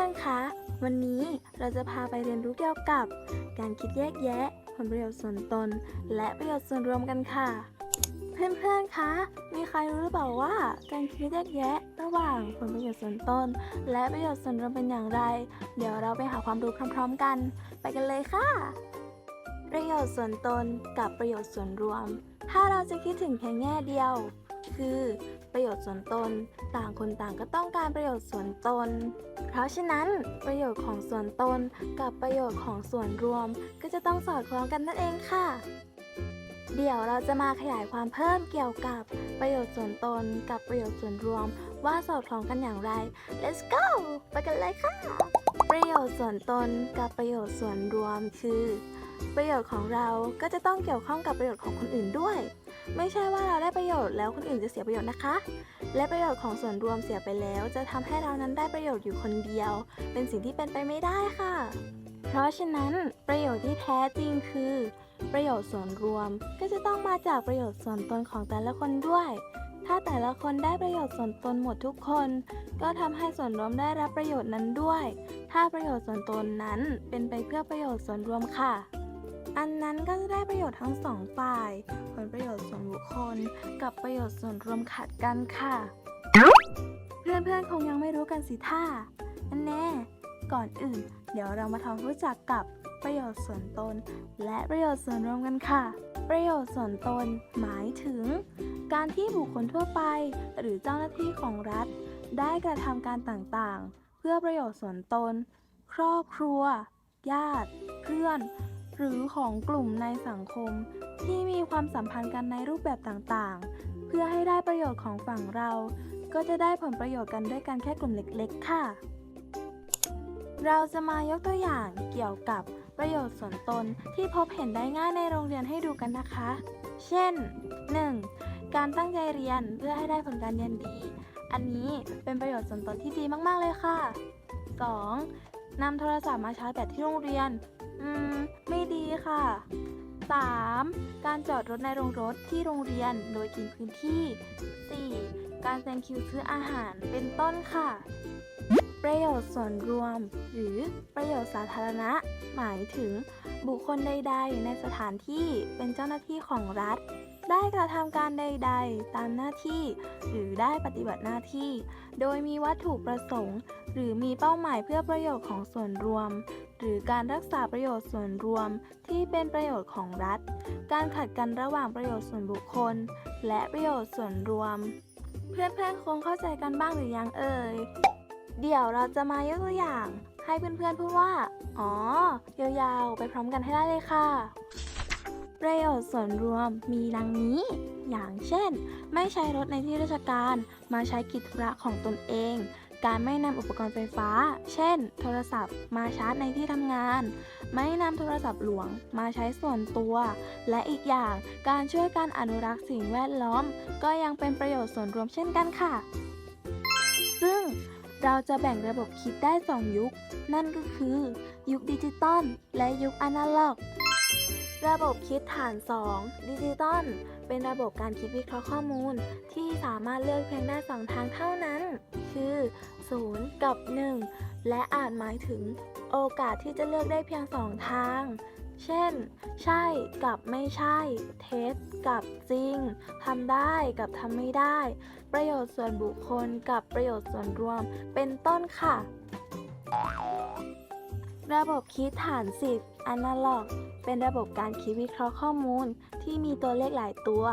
พื่อนๆ คะ วันนี้เราจะพาไปเรียนรู้เกี่ยวกับ การคิดแยกแยะ ผลประโยชน์ส่วนตน และประโยชน์ส่วนรวมกันค่ะ เพื่อนๆ คะ มีใครรู้หรือเปล่าว่า การคิดแยกแยะ ระหว่างผลประโยชน์ส่วนตน และประโยชน์ส่วนรวมเป็นอย่างไร เดี๋ยวเราไปหาความรู้พร้อมๆ กัน ไปกันเลยค่ะ ประโยชน์ส่วนตนกับประโยชน์ส่วนรวม ถ้าเราจะคิดถึงเพียงแง่เดียว คือ ประโยชน์ส่วนตน ต่างคนต่างก็ต้องการประโยชน์ส่วนตน เพราะฉะนั้นประโยชน์ของส่วนตนกับประโยชน์ของส่วนรวม ก็จะต้องสอดคล้องกันนั่นเองค่ะ เดี๋ยวเราจะมาขยายความเพิ่มเกี่ยวกับประโยชน์ส่วนตนกับประโยชน์ส่วนรวม ว่าสอดคล้องกันอย่างไร let's go ไปกันเลยค่ะ ประโยชน์ส่วนตนกับประโยชน์ส่วนรวมคือ ประโยชน์ของเราก็จะต้องเกี่ยวข้องกับประโยชน์ของคนอื่นด้วย ไม่ใช่ว่าเราได้ประโยชน์แล้วคนอื่นจะเสียประโยชน์นะคะ และประโยชน์ของส่วนรวมเสียไปแล้ว จะทำให้เรานั้นได้ประโยชน์อยู่คนเดียว เป็นสิ่งที่เป็นไปไม่ได้ค่ะ เพราะฉะนั้นประโยชน์ที่แท้จริงคือ ประโยชน์ส่วนรวมก็จะต้องมาจากประโยชน์ส่วนตนของแต่ละคนด้วย ถ้าแต่ละคนได้ประโยชน์ส่วนตนหมดทุกคน ก็ทำให้ส่วนรวมได้รับประโยชน์นั้นด้วย ถ้าประโยชน์ส่วนตนนั้นเป็นไปเพื่อประโยชน์ส่วนรวมค่ะ อันนั้นก็จะได้ประโยชน์ทั้งสองฝ่าย ผลประโยชน์ส่วนบุคคล กับประโยชน์ส่วนรวมขัดกันค่ะ เพื่อนๆ คงยังไม่รู้กันสิท่า อันแน่ ก่อนอื่น เดี๋ยวเรามาทำรู้จักกับประโยชน์ส่วนตน และประโยชน์ส่วนรวมกันค่ะ ประโยชน์ส่วนตนหมายถึง การที่บุคคลทั่วไป หรือเจ้าหน้าที่ของรัฐ ได้กระทำการต่างๆ เพื่อประโยชน์ส่วนตน ครอบครัว ญาติ เพื่อน หรือของกลุ่มในสังคม ที่มีความสัมพันธ์กันในรูปแบบต่างๆ เพื่อให้ได้ประโยชน์ของฝั่งเรา ก็จะได้ผลประโยชน์กันด้วยกันแค่กลุ่มเล็ก ๆ ค่ะ เราจะมายกตัวอย่างเกี่ยวกับประโยชน์ส่วนตนที่พบเห็นได้ง่ายในโรงเรียนให้ดูกันนะคะ เช่น 1. การตั้งใจเรียนเพื่อให้ได้ผลการเรียนดี อันนี้เป็นประโยชน์ส่วนตนที่ดีมากๆเลยค่ะ 2. นำโทรศัพท์มาชาร์จแบตที่โรงเรียน อืม ไม่ดีค่ะ 3. การจอดรถในโรงรถที่โรงเรียนโดยกินพื้นที่ 4. การแซงคิวซื้ออาหารเป็นต้นค่ะ ประโยชน์ส่วนรวม หรือประโยชน์สาธารณะ หมายถึง บุคคลใด ๆ ในสถานที่เป็นเจ้าหน้าที่ของรัฐ ได้กระทำการใด ๆ ตามหน้าที่ หรือได้ปฏิบัติหน้าที่ โดยมีวัตถุประสงค์ หรือมีเป้าหมายเพื่อประโยชน์ของส่วนรวม หรือการรักษาประโยชน์ส่วนรวมที่เป็นประโยชน์ของรัฐ การขัดกันระหว่างประโยชน์ส่วนบุคคล และประโยชน์ส่วนรวม เพื่อนๆคงเข้าใจกันบ้างหรือยังเอ่ยเดี๋ยวเราจะมายกตัวอย่าง ให้เพื่อนๆพูดว่า อ๋อ ยาวๆ ไปพร้อมกันให้ได้เลยค่ะ ประโยชน์ส่วนรวมมีดังนี้ อย่างเช่น ไม่ใช้รถในที่ราชการ มาใช้กิจธุระของตนเอง การไม่นำอุปกรณ์ไฟฟ้า เช่น โทรศัพท์ มาชาร์จในที่ทำงาน ไม่นำโทรศัพท์หลวง มาใช้ส่วนตัว และอีกอย่างการช่วยการอนุรักษ์สิ่งแวดล้อม ก็ยังเป็นประโยชน์ส่วนรวมเช่นกันค่ะ ซึ่งเราจะแบ่งระบบคิดได้ 2 ยุค นั่นก็คือ ยุคดิจิตอลและยุคอนาล็อก ระบบคิดฐาน 2 ดิจิตอล เป็นระบบการคิดวิเคราะห์ข้อมูล ที่สามารถเลือกเพียงได้2ทางเท่านั้น คือ 0 กับ 1 และอาจหมายถึง โอกาสที่จะเลือกได้เพียง2ทาง เช่น ใช่กับไม่ใช่ เท็จกับจริง ทำได้กับทำไม่ได้ ประโยชน์ส่วนบุคคลกับประโยชน์ส่วนรวม เป็นต้นค่ะ ระบบคิดฐาน 10 Analog เป็นระบบการคิดวิเคราะห์ข้อมูลที่มีตัวเลขหลายตัว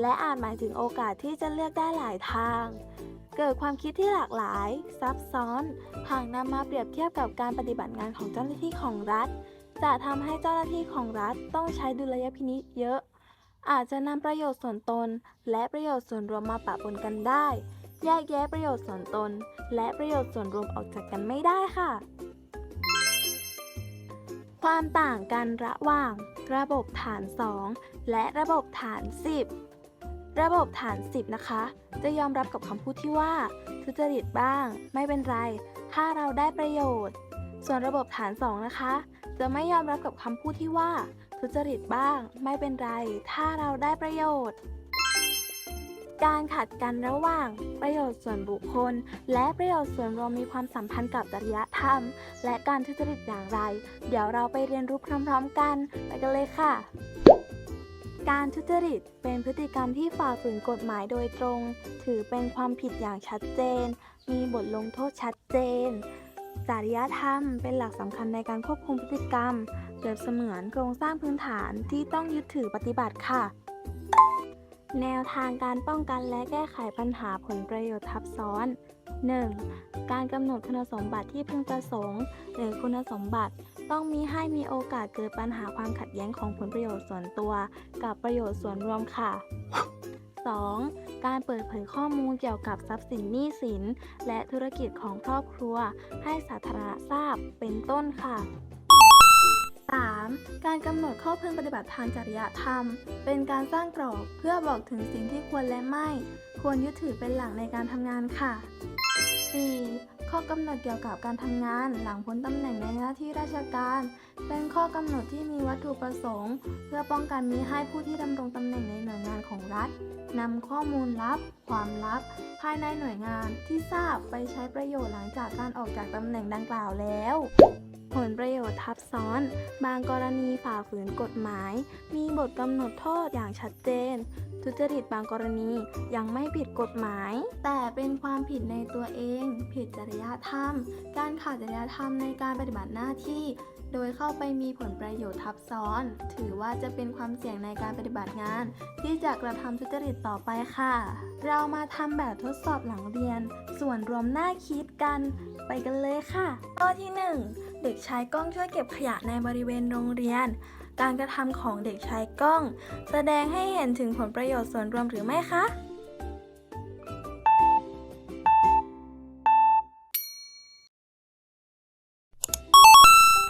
และอาจหมายถึงโอกาสที่จะเลือกได้หลายทาง เกิดความคิดที่หลากหลาย ซับซ้อน หากนำมาเปรียบเทียบกับการปฏิบัติงานของเจ้าหน้าที่ของรัฐ จะทำให้เจ้าหน้าที่ของรัฐต้องใช้ดุลยพินิจเยอะ อาจจะนำประโยชน์ส่วนตน และประโยชน์ส่วนรวมมาปะปนกันได้ แยกแยะประโยชน์ส่วนตน และประโยชน์ส่วนรวมออกจากกันไม่ได้ค่ะ ความต่างกันระหว่าง ระบบฐาน 2 และระบบฐาน 10 ระบบฐาน 10 นะคะ จะยอมรับกับคำพูดที่ว่า ทุจริตบ้าง ไม่เป็นไร ถ้าเราได้ประโยชน์ ส่วนระบบฐาน 2 นะคะ จะไม่ยอมรับกับคำพูดที่ว่า ทุจริตบ้าง ไม่เป็นไร ถ้าเราได้ประโยชน์ การขัดกันระหว่างประโยชน์ส่วนบุคคล และประโยชน์ส่วนรวมมีความสัมพันธ์กับจริยธรรม และการทุจริตอย่างไร เดี๋ยวเราไปเรียนรู้พร้อมๆกันไปกันเลยค่ะ การทุจริตเป็นพฤติกรรมที่ฝ่าฝืนกฎหมายโดยตรง ถือเป็นความผิดอย่างชัดเจน มีบทลงโทษชัดเจน จริยธรรมเป็นหลักสำคัญในการควบคุมพฤติกรรม เปรียบเสมือนโครงสร้างพื้นฐานที่ต้องยึดถือปฏิบัติค่ะ แนวทางการป้องกันและแก้ไขปัญหาผลประโยชน์ทับซ้อน 1. การกำหนดคุณสมบัติที่พึงประสงค์ หรือคุณสมบัติต้องมีให้มีโอกาสเกิดปัญหาความขัดแย้งของผลประโยชน์ส่วนตัว กับประโยชน์ส่วนรวมค่ะ 2. การเปิดเผยข้อมูลเกี่ยวกับทรัพย์สินหนี้สิน และธุรกิจของครอบครัว ให้สาธารณะทราบเป็นต้นค่ะ 3. การกำหนดข้อพึงปฏิบัติทางจริยธรรม เป็นการสร้างกรอบเพื่อบอกถึงสิ่งที่ควรและไม่ ควรยึดถือเป็นหลักในการทำงานค่ะ 4. ข้อกำหนดเกี่ยวกับการทำงานหลังพ้นตำแหน่งในหน้าที่ราชการ เป็นข้อกำหนดที่มีวัตถุประสงค์ เพื่อป้องกันมิให้ผู้ที่ดำรงตำแหน่งในหน่วยงานของรัฐนำข้อมูลลับ ความลับ ภายในหน่วยงานที่ทราบไปใช้ประโยชน์หลังจากการออกจากตำแหน่งดังกล่าวแล้ว ผลประโยชน์ทับซ้อน บางกรณีฝ่าฝืนกฎหมาย มีบทกำหนดโทษอย่างชัดเจน ทุจริตบางกรณียังไม่ผิดกฎหมาย แต่เป็นความผิดในตัวเอง ผิดจริยธรรม การขาดจริยธรรมในการปฏิบัติหน้าที่ โดยเข้าไปมีผลประโยชน์ทับซ้อน ถือว่าจะเป็นความเสี่ยงในการปฏิบัติงาน ที่จะกระทำทุจริตต่อไปค่ะ เรามาทำแบบทดสอบหลังเรียน ส่วนรวมหน้าคิดกัน ไปกันเลยค่ะข้อที่ 1 เด็กชายกล้องช่วยเก็บขยะในบริเวณโรงเรียน การกระทำของเด็กชายกล้อง แสดงให้เห็นถึงผลประโยชน์ส่วนรวมหรือไม่คะ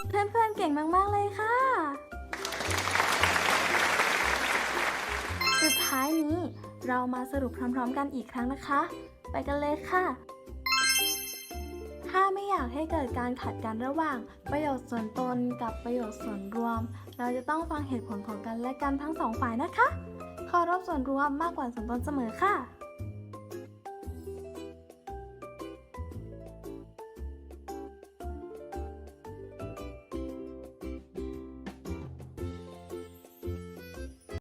เพื่อนๆเก่งมาก ๆ เลยค่ะ สุดท้ายนี้เรามาสรุปพร้อม ๆ กันอีกครั้งนะคะ ไปกันเลยค่ะ ถ้าไม่อยากให้เกิดการขัดกันระหว่าง ประโยชน์ส่วนตนกับประโยชน์ส่วนรวม เราจะต้องฟังเหตุผลของกันและกันทั้งสองฝ่ายนะคะเคารพส่วนรวมมากกว่าส่วนตนเสมอค่ะ